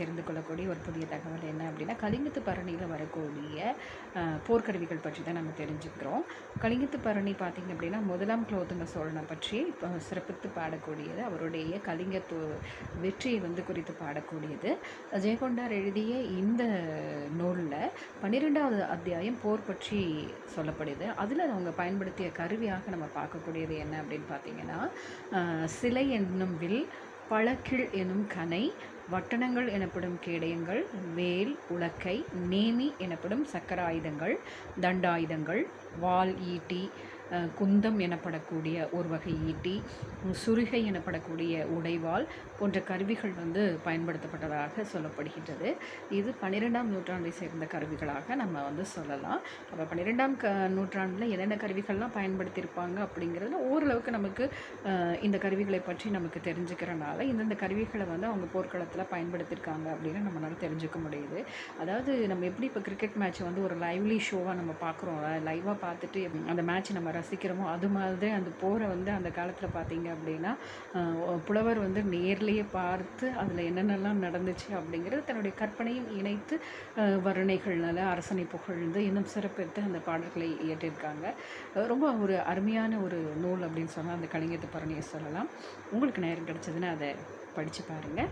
தெரிந்து கொள்ளக்கூடிய ஒரு புதிய தகவல் என்ன அப்படின்னா கலிங்கத்து பரணியில் வரக்கூடிய போர்க்கருவிகள் பற்றி தான் நம்ம தெரிஞ்சுக்கிறோம். கலிங்கத்து பரணி பார்த்திங்க அப்படின்னா முதலாம் குலோத்துங்க சோழனை பற்றி இப்போ சிறப்பித்து பாடக்கூடியது. அவருடைய கலிங்கத்து வெற்றியை வந்து குறித்து பாடக்கூடியது. ஜெயகொண்டார் எழுதிய இந்த நூலில் பன்னிரெண்டாவது அத்தியாயம் போர் பற்றி சொல்லப்படுது. அதில் அவங்க பயன்படுத்திய கருவியாக நம்ம பார்க்கக்கூடியது என்ன அப்படின்னு பார்த்தீங்கன்னா சிலை என்னும் வில் பழக்கிள் எனும் கனை வட்டணங்கள் எனப்படும் கேடயங்கள் வேல் உலக்கை நேமி எனப்படும் சக்கராயுதங்கள் தண்டாயுதங்கள் வால் ஈட்டி குந்தம் எனப்படக்கூடிய ஒரு வகை ஈட்டி சுருகை எனப்படக்கூடிய உடைவாள் போன்ற கருவிகள் வந்து பயன்படுத்தப்பட்டதாக சொல்லப்படுகின்றது. இது பன்னிரெண்டாம் நூற்றாண்டை சேர்ந்த கருவிகளாக நம்ம வந்து சொல்லலாம். அப்போ பன்னிரெண்டாம் க நூற்றாண்டில் என்னென்ன கருவிகள்லாம் பயன்படுத்தியிருப்பாங்க அப்படிங்கிறது ஓரளவுக்கு நமக்கு இந்த கருவிகளை பற்றி நமக்கு தெரிஞ்சுக்கிறனால இந்தந்த கருவிகளை வந்து அவங்க போர்க்களத்தில் பயன்படுத்தியிருக்காங்க அப்படின்னு நம்மளால் தெரிஞ்சுக்க முடியுது. அதாவது நம்ம எப்படி இப்போ கிரிக்கெட் மேட்ச் வந்து ஒரு லைவ்லி ஷோவாக நம்ம பார்க்குறோம் லைவாக பார்த்துட்டு அந்த மேட்ச் நம்ம ரசிக்கிறோமோ அது மாதிரி அந்த போரை வந்து அந்த காலத்தில் பார்த்தீங்க அப்படின்னா புலவர் வந்து நேர்லேயே பார்த்து அதில் என்னென்னலாம் நடந்துச்சு அப்படிங்கிறது தன்னுடைய கற்பனையும் இணைத்து வருணைகள்னால அரசனை புகழ்ந்து இன்னும் சிறப்பித்து அந்த பாடல்களை இயற்றியிருக்காங்க ரொம்ப ஒரு அருமையான ஒரு நூல் அப்படின்னு சொன்னால் அந்த கலிங்கத்து பரணியை சொல்லலாம். உங்களுக்கு நேரம் கிடைச்சதுன்னா அதை படித்து பாருங்கள்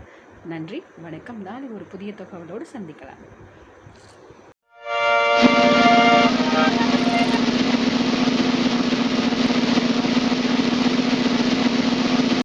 நன்றி வணக்கம். நாளை ஒரு புதிய தகவலோடு சந்திக்கலாம்.